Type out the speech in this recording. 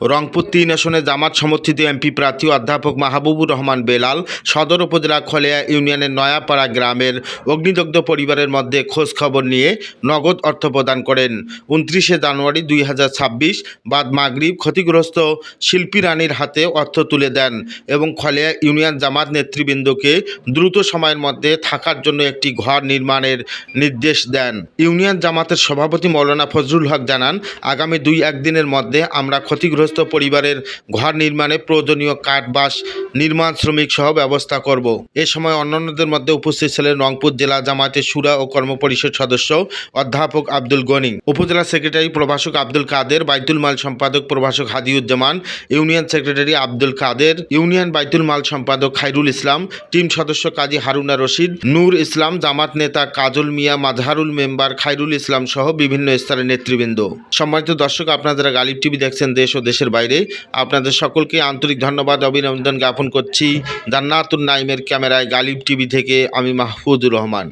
রংপুর তিন আসনে জামাত সমর্থিত এমপি প্রার্থী অধ্যাপক মাহবুবুর রহমান বেলাল সদর উপজেলা খলেয়া ইউনিয়নের নয়াপাড়া গ্রামের অগ্নিদগ্ধ পরিবারের মধ্যে খোঁজ খবর নিয়ে নগদ অর্থ প্রদান করেন। উনত্রিশে জানুয়ারি দুই হাজার ছাব্বিশ বাদ মাগরিব ক্ষতিগ্রস্ত শিল্পী রানীর হাতে অর্থ তুলে দেন এবং খলেয়া ইউনিয়ন জামাত নেতৃবৃন্দকে দ্রুত সময়ের মধ্যে থাকার জন্য একটি ঘর নির্মাণের নির্দেশ দেন। ইউনিয়ন জামাতের সভাপতি মৌলানা ফজরুল হক জানান, আগামী দুই একদিনের মধ্যে আমরা ক্ষতিগ্রস্ত পরিবারের ঘর নির্মাণে প্রয়োজনীয় কাঠ, বাঁশ, নির্মাণ শ্রমিক সহ ব্যবস্থা করব। এ সময় অন্যান্যদের মধ্যে উপস্থিত ছিলেন রংপুর জেলা জামায়াতের সুরা ও কর্মপরিষদ সদস্য অধ্যাপক আব্দুল গনি। উপজেলা সেক্রেটারি প্রভাষক আব্দুল কাদের, বাইতুল মাল সম্পাদক প্রভাষক Hadiuzzaman, union secretary Abdul Kader, union বাইতুল মাল সম্পাদক খাইরুল ইসলাম, টিম সদস্য কাজী হারুনা রশিদ, নূর ইসলাম, জামাত নেতা কাজল মিয়া মাঝহারুল মেম্বার খাইরুল ইসলাম সহ বিভিন্ন স্তরের নেতৃবৃন্দ। সম্মানিত দর্শক, আপনারা গালিব টিভি দেখছেন দেশ ও দেশের বাইরে। আপনাদের সকলকে আন্তরিক ধন্যবাদ, অভিনন্দন জ্ঞাপন করছি। জান্নাতুন নাইমের ক্যামেরায় গালিব টিভি থেকে আমি মাহফুজুর রহমান।